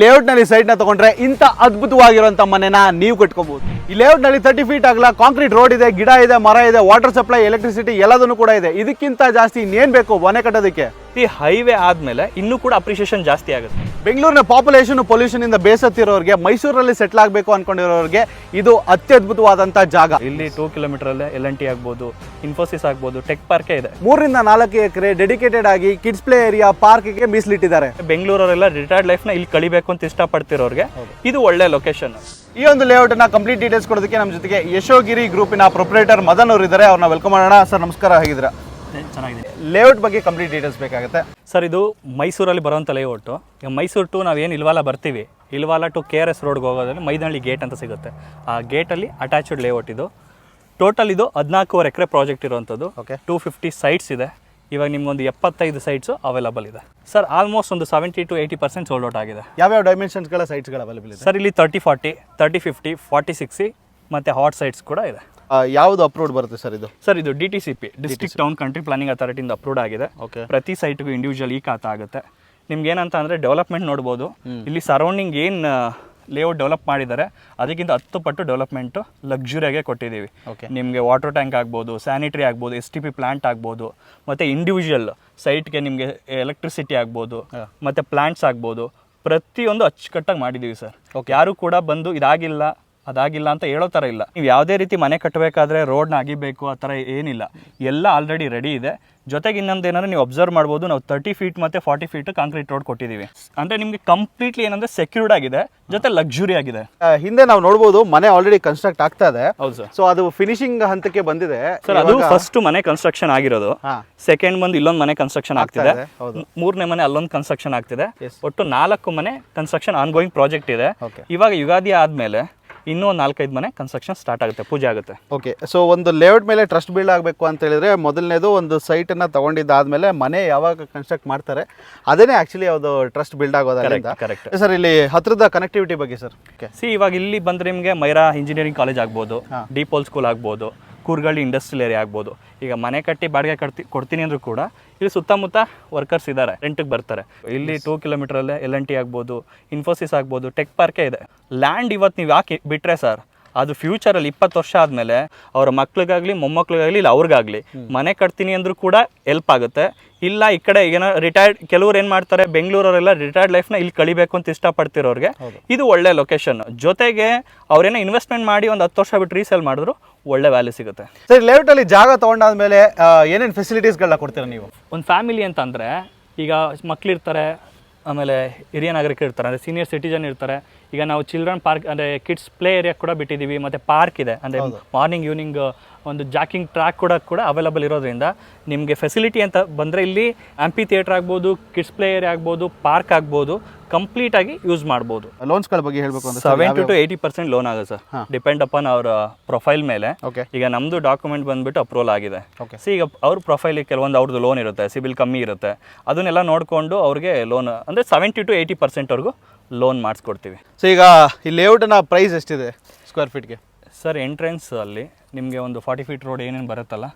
ಲೇಔಟ್ನಲ್ಲಿ ಸೈಟ್ನ ತಗೊಂಡ್ರೆ ಇಂಥ ಅದ್ಭುತವಾಗಿರುವಂತ ಮನೆನ ನೀವು ಕಟ್ಕೋಬಹುದು ಈ ಲೇಔಟ್ನಲ್ಲಿ ತರ್ಟಿ ಫೀಟ್ ಆಗಲ್ಲ ಕಾಂಕ್ರೀಟ್ ರೋಡ್ ಇದೆ, ಗಿಡ ಇದೆ, ಮರ ಇದೆ ವಾಟರ್ ಸಪ್ಲೈ ಎಲೆಕ್ಟ್ರಿಸಿಟಿ ಎಲ್ಲದನ್ನು ಕೂಡ ಇದೆ. ಇದಕ್ಕಿಂತ ಜಾಸ್ತಿ ಇನ್ನೇನ್ ಬೇಕು ಮನೆ ಕಟ್ಟೋದಕ್ಕೆ. ಈ ಹೈವೇ ಆದ್ಮೇಲೆ ಇನ್ನೂ ಕೂಡ ಅಪ್ರಿಷಿಯೇಷನ್ ಜಾಸ್ತಿ ಆಗುತ್ತೆ. ಬೆಂಗಳೂರಿನ ಪಾಪ್ಯುಲೇಷನ್ ಪೊಲ್ಯೂಷನ್ ಇಂದ ಬೇಸತ್ತಿರೋರಿಗೆ ಮೈಸೂರಲ್ಲಿ ಸೆಟ್ಲ್ ಆಗಬೇಕು ಅನ್ಕೊಂಡಿರೋರಿಗೆ ಇದು ಅತ್ಯದ್ಭುತವಾದಂತ ಜಾಗ. ಇಲ್ಲಿ ಟೂ ಕಿಲೋಮೀಟರ್ ಅಲ್ಲಿ ಎಲ್ ಎನ್ ಟಿ ಆಗ್ಬೋದು ಇನ್ಫೋಸಿಸ್ ಆಗ್ಬೋದು ಟೆಕ್ ಪಾರ್ಕ್ ಇದೆ. ಮೂರರಿಂದ ನಾಲ್ಕು ಎಕರೆ ಡೆಡಿಕೇಟೆಡ್ ಆಗಿ ಕಿಡ್ಸ್ ಪ್ಲೇ ಏರಿಯಾ ಪಾರ್ಕ್ಗೆ ಮೀಸಲಿಟ್ಟಿದ್ದಾರೆ. ಬೆಂಗಳೂರವರೆಲ್ಲ ರಿಟೈರ್ಡ್ ಲೈಫ್ನ ಇಲ್ಲಿ ಕಳಿಬೇಕು ಅಂತ ಇಷ್ಟಪಡ್ತಿರೋರಿಗೆ ಇದು ಒಳ್ಳೆ ಲೊಕೇಶನ್ ಈ ಒಂದು ಲೇಔಟ್ನ ಕಂಪ್ಲೀಟ್ ಡೀಟೇಲ್ಸ್ ಕೊಡೋದಕ್ಕೆ ನಮ್ಮ ಜೊತೆಗೆ ಯಶೋಗಿರಿ ಗ್ರೂಪಿನ ಪ್ರೊಪ್ರೇಟರ್ ಮದನ್ ಅವರು ಇದ್ದಾರೆ ಅವ್ರನ್ನ ವೆಲ್ಕಮ್ ಮಾಡೋಣ. ಸರ್ ನಮಸ್ಕಾರ. ಹೇಗಿದ್ದೀರಾ? ಚೆನ್ನಾಗಿದೆ. ಲೇಔಟ್ ಬಗ್ಗೆ ಕಂಪ್ಲೀಟ್ ಡೀಟೇಲ್ಸ್ ಬೇಕಾಗುತ್ತೆ. ಸರ್ ಇದು ಮೈಸೂರಲ್ಲಿ ಬರುವಂತ ಲೇಔಟು ಈಗ ಮೈಸೂರು ಟು ನಾವೇನು ಇಲ್ವಾಲ ಬರ್ತೀವಿ ಇಲ್ವಾಲ ಟು ಕೆ ಆರ್ ಎಸ್ ರೋಡ್ಗೆ ಹೋಗೋದ್ರಲ್ಲಿ ಮೈದನಹಳ್ಳಿ ಗೇಟ್ ಅಂತ ಸಿಗುತ್ತೆ. ಆ ಗೇಟಲ್ಲಿ ಅಟ್ಯಾಚ್ಡ್ ಲೇಔಟ್ ಇದು. ಟೋಟಲ್ ಇದು ಹದಿನಾಲ್ಕೂವರೆ ಎಕರೆ ಪ್ರಾಜೆಕ್ಟ್ ಇರುವಂಥದ್ದು. ಓಕೆ ಟೂ ಫಿಫ್ಟಿ ಸೈಟ್ಸ್ ಇದೆ. ಇವಾಗ ನಿಮ್ಗೊಂದು ಎಪ್ಪತ್ತೈದು ಸೈಟ್ಸು ಅವೈಲಬಲ್ ಇದೆ. ಸರ್ ಆಲ್ಮೋಸ್ಟ್ ಒಂದು seventy to eighty percent sold out ಆಗಿದೆ. ಯಾವ್ಯಾವ ಡೈಮೆನ್ಷನ್ಸ್ಗಳ ಸೈಟ್ಸ್ಗಳು ಅವೈಲೇಬಲ್ ಇದೆ? ಸರ್ ಇಲ್ಲಿ thirty forty thirty fifty forty sixty ಮತ್ತು ಹಾಟ್ ಸೈಟ್ಸ್ ಕೂಡ ಇದೆ. ಯಾವ್ದು ಅಪ್ರೂವ್ಡ್ ಬರುತ್ತೆ ಸರ್ ಇದು? ಸರ್ ಇದು D T C P district town country planning ಅಥಾರಿಟಿಯಿಂದ approved ಆಗಿದೆ. ಓಕೆ ಪ್ರತಿ ಸೈಟ್ಗೂ ಇಂಡಿವಿಜುವಲ್ ಈ ಖಾತಾ ಆಗುತ್ತೆ. ನಿಮ್ಗೆ ಏನಂತ ಅಂದರೆ ಡೆವಲಪ್ಮೆಂಟ್ ನೋಡ್ಬೋದು. ಇಲ್ಲಿ ಸರೌಂಡಿಂಗ್ ಏನು ಲೇಔಟ್ ಡೆವಲಪ್ ಮಾಡಿದ್ದಾರೆ ಅದಕ್ಕಿಂತ ಹತ್ತು ಪಟ್ಟು ಡೆವಲಪ್ಮೆಂಟು ಲಕ್ಸುರಿಯಾಗೆ ಕೊಟ್ಟಿದ್ದೀವಿ. ನಿಮಗೆ ವಾಟರ್ ಟ್ಯಾಂಕ್ ಆಗ್ಬೋದು ಸ್ಯಾನಿಟರಿ ಆಗ್ಬೋದು ಎಸ್ ಟಿ ಪಿ ಪ್ಲಾಂಟ್ ಆಗ್ಬೋದು ಮತ್ತು ಇಂಡಿವಿಜುವಲ್ ಸೈಟ್ಗೆ ನಿಮಗೆ ಎಲೆಕ್ಟ್ರಿಸಿಟಿ ಆಗ್ಬೋದು ಮತ್ತು ಪ್ಲಾಂಟ್ಸ್ ಆಗ್ಬೋದು. ಪ್ರತಿಯೊಂದು ಅಚ್ಚುಕಟ್ಟಾಗಿ ಮಾಡಿದ್ದೀವಿ ಸರ್. ಯಾರು ಕೂಡ ಬಂದು ಇದಾಗಿಲ್ಲ. ಅದಾಗಿಲ್ಲ ಅಂತ ಹೇಳೋ ಥರ ಇಲ್ಲ. ನೀವು ಯಾವುದೇ ರೀತಿ ಮನೆ ಕಟ್ಟಬೇಕಾದ್ರೆ ರೋಡ್ನ ಅಗಿಬೇಕು ಆ ಥರ ಏನಿಲ್ಲ. ಎಲ್ಲ ಆಲ್ರೆಡಿ ರೆಡಿ ಇದೆ. ಜೊತೆಗೆ ಇನ್ನೊಂದು ಏನಂದ್ರೆ ನೀವು ಅಬ್ಸರ್ವ್ ಮಾಡ್ಬೋದು ನಾವು ತರ್ಟಿ ಫೀಟ್ ಮತ್ತು ಫಾರ್ಟಿ ಫೀಟ್ ಕಾಂಕ್ರೀಟ್ ರೋಡ್ ಕೊಟ್ಟಿದ್ದೀವಿ. ಅಂದರೆ ನಿಮಗೆ ಕಂಪ್ಲೀಟ್ಲಿ ಏನಂದ್ರೆ ಸೆಕ್ಯೂರ್ಡ್ ಆಗಿದೆ ಜೊತೆ ಲಕ್ಸುರಿ ಆಗಿದೆ. ಹಿಂದೆ ನಾವು ನೋಡ್ಬೋದು ಮನೆ ಆಲ್ರೆಡಿ ಕನ್ಸ್ಟ್ರಕ್ಟ್ ಆಗ್ತಾ ಇದೆ. ಹೌದು ಸರ್. ಸೊ ಅದು ಫಿನಿಶಿಂಗ್ ಹಂತಕ್ಕೆ ಬಂದಿದೆ. ಸರ್ ಅದು ಫಸ್ಟ್ ಮನೆ ಕನ್ಸ್ಟ್ರಕ್ಷನ್ ಆಗಿರೋದು. ಸೆಕೆಂಡ್ ಬಂದು ಇಲ್ಲೊಂದು ಮನೆ ಕನ್ಸ್ಟ್ರಕ್ಷನ್ ಆಗ್ತಿದೆ. ಮೂರನೇ ಮನೆ ಅಲ್ಲೊಂದು ಕನ್ಸ್ಟ್ರಕ್ಷನ್ ಆಗ್ತಿದೆ. ಒಟ್ಟು ನಾಲ್ಕು ಮನೆ ಕನ್ಸ್ಟ್ರಕ್ಷನ್ ಆನ್ ಗೋಯಿಂಗ್ ಪ್ರಾಜೆಕ್ಟ್ ಇದೆ ಇವಾಗ ಯುಗಾದಿ ಆದ್ಮೇಲೆ ಇನ್ನೂ ಒಂದು ನಾಲ್ಕೈದು ಮನೆ ಕನ್ಸ್ಟ್ರಕ್ಷನ್ ಸ್ಟಾರ್ಟ್ ಆಗುತ್ತೆ ಪೂಜೆ ಆಗುತ್ತೆ. ಓಕೆ ಸೊ ಒಂದು ಲೇಔಟ್ ಮೇಲೆ ಟ್ರಸ್ಟ್ ಬಿಲ್ಡ್ ಆಗಬೇಕು ಅಂತ ಹೇಳಿದ್ರೆ ಮೊದಲನೇದು ಒಂದು ಸೈಟನ್ನು ತಗೊಂಡಿದ್ದಾದ್ಮೇಲೆ ಮನೆ ಯಾವಾಗ ಕನ್ಸ್ಟ್ರಕ್ಟ್ ಮಾಡ್ತಾರೆ ಅದೇ ಆ್ಯಕ್ಚುಲಿ ಅದು ಟ್ರಸ್ಟ್ ಬಿಲ್ಡ್ ಆಗೋದಲ್ಲ ಕರೆಕ್ಟ್ ಸರ್ ಇಲ್ಲಿ ಹತ್ರದ ಕನೆಕ್ಟಿವಿಟಿ ಬಗ್ಗೆ ಸರ್ ಓಕೆ ಸಿ ಇವಾಗ ಇಲ್ಲಿ ಬಂದರೆ ನಿಮಗೆ ಮೈರಾ ಇಂಜಿನಿಯರಿಂಗ್ ಕಾಲೇಜ್ ಆಗ್ಬೋದು ಡಿಪೋಲ್ ಸ್ಕೂಲ್ ಆಗ್ಬೋದು ಕೂರ್ಗಳ್ಳಿ ಇಂಡಸ್ಟ್ರಿಯಲ್ ಏರಿಯಾ ಆಗ್ಬೋದು. ಈಗ ಮನೆ ಕಟ್ಟಿ ಬಾಡಿಗೆ ಕಟ್ತಿ ಕೊಡ್ತೀನಿ ಅಂದ್ರೂ ಕೂಡ ಇಲ್ಲಿ ಸುತ್ತಮುತ್ತ ವರ್ಕರ್ಸ್ ಇದ್ದಾರೆ. ರೆಂಟಿಗೆ ಬರ್ತಾರೆ. ಇಲ್ಲಿ ಟೂ ಕಿಲೋಮೀಟ್ರಲ್ಲೇ ಎಲ್ ಎನ್ ಟಿ ಆಗ್ಬೋದು ಇನ್ಫೋಸಿಸ್ ಆಗ್ಬೋದು ಟೆಕ್ ಪಾರ್ಕೇ ಇದೆ. ಲ್ಯಾಂಡ್ ಇವತ್ತು ನೀವು ಯಾಕೆ ಬಿಟ್ಟರೆ ಸರ್ ಅದು ಫ್ಯೂಚರಲ್ಲಿ ಇಪ್ಪತ್ತು ವರ್ಷ ಆದಮೇಲೆ ಅವ್ರ ಮಕ್ಳಿಗಾಗಲಿ ಮೊಮ್ಮಕ್ಳಿಗಾಗಲಿ ಇಲ್ಲ ಅವ್ರಿಗಾಗಲಿ ಮನೆ ಕಟ್ತೀನಿ ಅಂದ್ರೂ ಕೂಡ ಹೆಲ್ಪ್ ಆಗುತ್ತೆ. ಇಲ್ಲ ಈ ಕಡೆ ಏನೋ ರಿಟೈರ್ಡ್ ಕೆಲವ್ರು ಏನು ಮಾಡ್ತಾರೆ ಬೆಂಗಳೂರವರೆಲ್ಲ ರಿಟೈರ್ಡ್ ಲೈಫ್ನ ಇಲ್ಲಿ ಕಳಿಬೇಕು ಅಂತ ಇಷ್ಟಪಡ್ತಿರೋರಿಗೆ ಇದು ಒಳ್ಳೆ ಲೊಕೇಶನ್ ಜೊತೆಗೆ ಅವ್ರೇನೋ ಇನ್ವೆಸ್ಟ್ಮೆಂಟ್ ಮಾಡಿ ಒಂದು ಹತ್ತು ವರ್ಷ ಬಿಟ್ಟು ರೀಸೇಲ್ ಮಾಡಿದ್ರು ಒಳ್ಳೆ ವ್ಯಾಲ್ಯೂ ಸಿಗುತ್ತೆ. ಸರ್ ಲೇಔಟ್ ಅಲ್ಲಿ ಜಾಗ ತಗೊಂಡಾದ್ಮೇಲೆ ಏನೇನು ಏನೇನ್ ಫೆಸಿಲಿಟೀಸ್ಗಳನ್ನ ಕೊಡ್ತೀರಾ ನೀವು? ಒಂದು ಫ್ಯಾಮಿಲಿ ಅಂತಂದರೆ ಈಗ ಮಕ್ಳಿರ್ತಾರೆ ಆಮೇಲೆ ಹಿರಿಯ ನಾಗರಿಕರು ಇರ್ತಾರೆ ಅಂದರೆ ಸೀನಿಯರ್ ಸಿಟಿಜನ್ ಇರ್ತಾರೆ ಈಗ ನಾವು ಚಿಲ್ಡ್ರನ್ ಪಾರ್ಕ್ ಅಂದ್ರೆ ಕಿಡ್ಸ್ ಪ್ಲೇ ಏರಿಯಾ ಕೂಡ ಬಿಟ್ಟಿದೀವಿ ಮತ್ತೆ ಪಾರ್ಕ್ ಇದೆ. ಅಂದ್ರೆ ಮಾರ್ನಿಂಗ್ ಈವ್ನಿಂಗ್ ಒಂದು ಜಾಕಿಂಗ್ ಟ್ರ್ಯಾಕ್ ಕೂಡ ಕೂಡ ಅವೈಲಬಲ್ ಇರೋದ್ರಿಂದ ನಿಮಗೆ ಫೆಸಿಲಿಟಿ ಅಂತ ಬಂದರೆ ಇಲ್ಲಿ ಆಂಪಿ ಥಿಯೇಟರ್ ಆಗ್ಬೋದು ಕಿಡ್ಸ್ ಪ್ಲೇ ಏರಿಯಾ ಆಗ್ಬೋದು ಪಾರ್ಕ್ ಆಗ್ಬೋದು ಕಂಪ್ಲೀಟಾಗಿ ಯೂಸ್ ಮಾಡ್ಬೋದು. ಲೋನ್ಸ್ಗಳ ಬಗ್ಗೆ ಹೇಳಬೇಕು ಅಂದ್ರೆ seventy to eighty percent loan ಆಗುತ್ತೆ ಸರ್. ಡಿಪೆಂಡ್ ಅಪಾನ್ ಅವರ ಪ್ರೊಫೈಲ್ ಮೇಲೆ. ಈಗ ನಮ್ಮದು ಡಾಕ್ಯುಮೆಂಟ್ ಬಂದ್ಬಿಟ್ಟು ಅಪ್ರೂವಲ್ ಆಗಿದೆ. ಸೊ ಸಿ ಈಗ ಅವ್ರ ಪ್ರೊಫೈಲಿಗೆ ಕೆಲವೊಂದು ಅವ್ರದ್ದು ಲೋನ್ ಇರುತ್ತೆ ಸಿಬಿಲ್ ಕಮ್ಮಿ ಇರುತ್ತೆ. ಅದನ್ನೆಲ್ಲ ನೋಡಿಕೊಂಡು ಅವ್ರಿಗೆ ಲೋನ್ ಅಂದರೆ ಸೆವೆಂಟಿ ಟು ಏಯ್ಟಿ ಪರ್ಸೆಂಟ್ವರೆಗೂ ಲೋನ್ ಮಾಡಿಸ್ಕೊಡ್ತೀವಿ. ಸೊ ಈಗ ಈ ಲೇಔಟ್ನ ಪ್ರೈಸ್ ಎಷ್ಟಿದೆ ಸ್ಕ್ವೇರ್ ಫೀಟ್ಗೆ ಸರ್ ಎಂಟ್ರೆನ್ಸ್ ಅಲ್ಲಿ ನಿಮಗೆ ಒಂದು ಫಾರ್ಟಿ ಫೀಟ್ ರೋಡ್ ಏನೇನು ಬರುತ್ತಲ್ಲ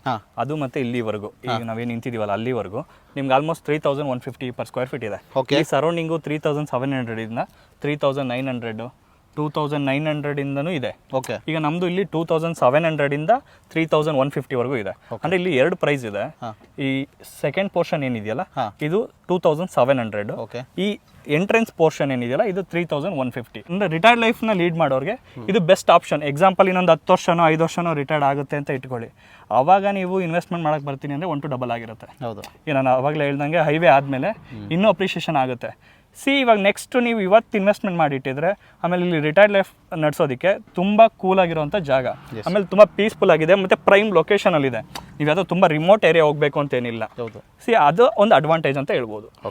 ಅದು ಮತ್ತೆ ಇಲ್ಲಿವರೆಗೂ ಈಗ ನಾವೇನು ನಿಂತಿದ್ದೀವಲ್ಲ ಅಲ್ಲಿವರೆಗೂ ನಿಮ್ಗೆ almost three thousand one fifty per square feet ಇದೆ. ಈ surrounding three thousand seven ಹಂಡ್ರೆಡಿಂದ three thousand nine hundred two thousand nine ಹಂಡ್ರೆಡಿಂದನೂ ಇದೆ. ಓಕೆ ಈಗ ನಮ್ದು ಇಲ್ಲಿ ಟೂ ತೌಸಂಡ್ ಸೆವೆನ್ ಹಂಡ್ರೆಡಿಂದ ತ್ರೀ ತೌಸಂಡ್ ಒನ್ ಫಿಫ್ಟಿವರೆಗೂ ಇದೆ. ಅಂದ್ರೆ ಇಲ್ಲಿ ಎರಡು ಪ್ರೈಸ್ ಇದೆ. ಈ ಸೆಕೆಂಡ್ ಪೋರ್ಷನ್ ಏನಿದೆಯಲ್ಲ ಇದು ಟೂ ತೌಸಂಡ್ ಸೆವೆನ್ ಹಂಡ್ರೆಡ್. ಈ ಎಂಟ್ರೆನ್ಸ್ ಪೋರ್ಷನ್ ಏನಿದೆಯಲ್ಲ ಇದು ತ್ರೀ ತೌಸಂಡ್ ಒನ್ ಫಿಫ್ಟಿ ಅಂದ್ರೆ ರಿಟೈರ್ಡ್ ಲೈಫ್ನ ಲೀಡ್ ಮಾಡೋರಿಗೆ ಇದು ಬೆಸ್ಟ್ ಆಪ್ಷನ್ ಎಕ್ಸಾಂಪಲ್ ಇನ್ನೊಂದು ಹತ್ತು ವರ್ಷನೋ ಐದು ವರ್ಷನೋ ರಿಟೈರ್ಡ್ ಆಗುತ್ತೆ ಅಂತ ಇಟ್ಕೊಳ್ಳಿ. ಆವಾಗ ನೀವು ಇನ್ವೆಸ್ಟ್ಮೆಂಟ್ ಮಾಡಕ್ಕೆ ಬರ್ತೀನಿ ಅಂದರೆ ಒನ್ ಟು ಡಬಲ್ ಆಗಿರುತ್ತೆ. ಹೌದು. ನಾನು ಅವಾಗಲೇ ಹೇಳ್ದಂಗೆ ಹೈವೇ ಆದಮೇಲೆ ಇನ್ನೂ ಅಪ್ರಿಷಿಯೇಷನ್ ಆಗುತ್ತೆ. ಸಿ ಇವಾಗ ನೆಕ್ಸ್ಟ್ ನೀವು ಇವತ್ತು ಇನ್ವೆಸ್ಟ್ಮೆಂಟ್ ಮಾಡಿಟ್ಟಿದ್ರೆ ಆಮೇಲೆ ಇಲ್ಲಿ ರಿಟೈರ್ಡ್ ಲೈಫ್ ನಡೆಸೋದಕ್ಕೆ ತುಂಬ ಕೂಲ್ ಆಗಿರುವಂಥ ಜಾಗ. ಆಮೇಲೆ ತುಂಬ ಪೀಸ್ಫುಲ್ ಆಗಿದೆ ಮತ್ತು ಪ್ರೈಮ್ ಲೊಕೇಶನಲ್ಲಿದೆ ನೀವು ಯಾವುದೋ ತುಂಬ ರಿಮೋಟ್ ಏರಿಯಾ ಹೋಗಬೇಕು ಅಂತ ಏನಿಲ್ಲ. ಹೌದು. ಸಿ ಅದು ಒಂದು ಅಡ್ವಾಂಟೇಜ್ ಅಂತ ಹೇಳ್ಬೋದು.